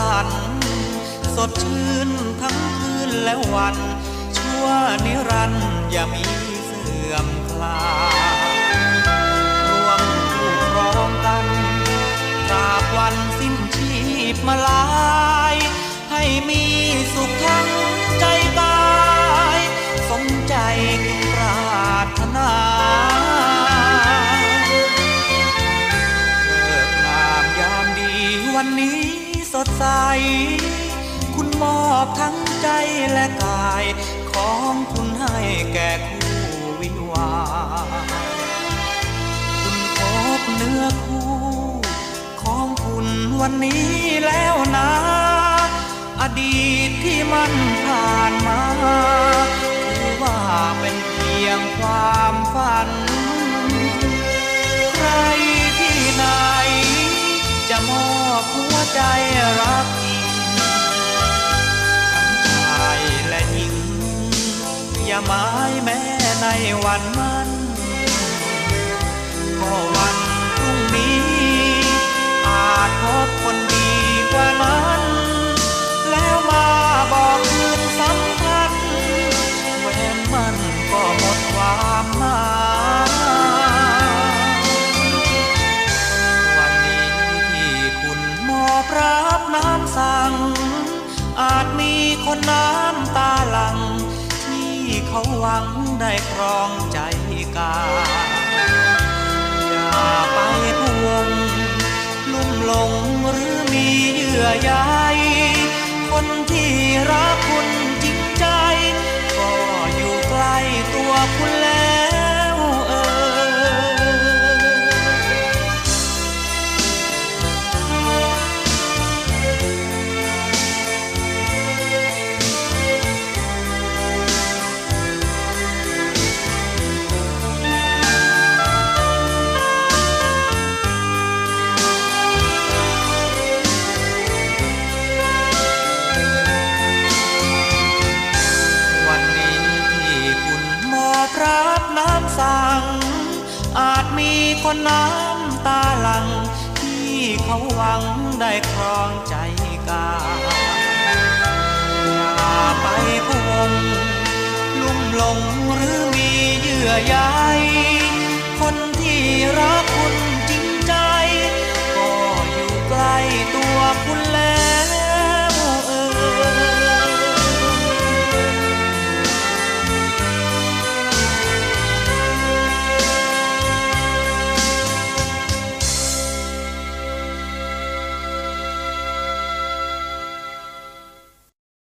สันสดชื่นทั้งคืนและวัน ชั่วนิรันดร์อย่ามีเสื่อมคลารวมคู่ครองกันตราบวันสิ้นชีพมาลาย ให้มีสุขทั้งใจกายสมใจคุณปรารถนาเลิกงามยามดีวันนี้ ดใส คุณมอบทั้งใจและกาย ของคุณให้แก่คู่วิวา คุณพบเนื้อคู่ ของคุณวันนี้แล้วนะ อดีตที่มันผ่านมา ใจรักทั้งชายและหญิง อย่าหมายแม้ในวันนั้นก็วันพรุ่งนี้ อาจพบคนดีกว่านั้น แล้วมาบอกคืนสัมพันธ์เว้นมันก็หมดความ รับน้ำสั่ง อาจมีคนน้ำตาหลัง ที่เขาหวังได้ครองใจกา อย่าไปพวง ลุ่มหลงหรือมีเยื่อใยคนที่รักคุณจริงใจ ก็อยู่ใกล้ตัวคุณแล้ว มอบรับน้ำสั่ง อาจมีคนน้ำตาหลัง ที่เขาหวังได้ครองใจกาอย่าไปพวงลุ่มหลงหรือมีเยื่อใยคนที่รักคุณจริงใจ ก็อยู่ใกล้ตัวคุณแล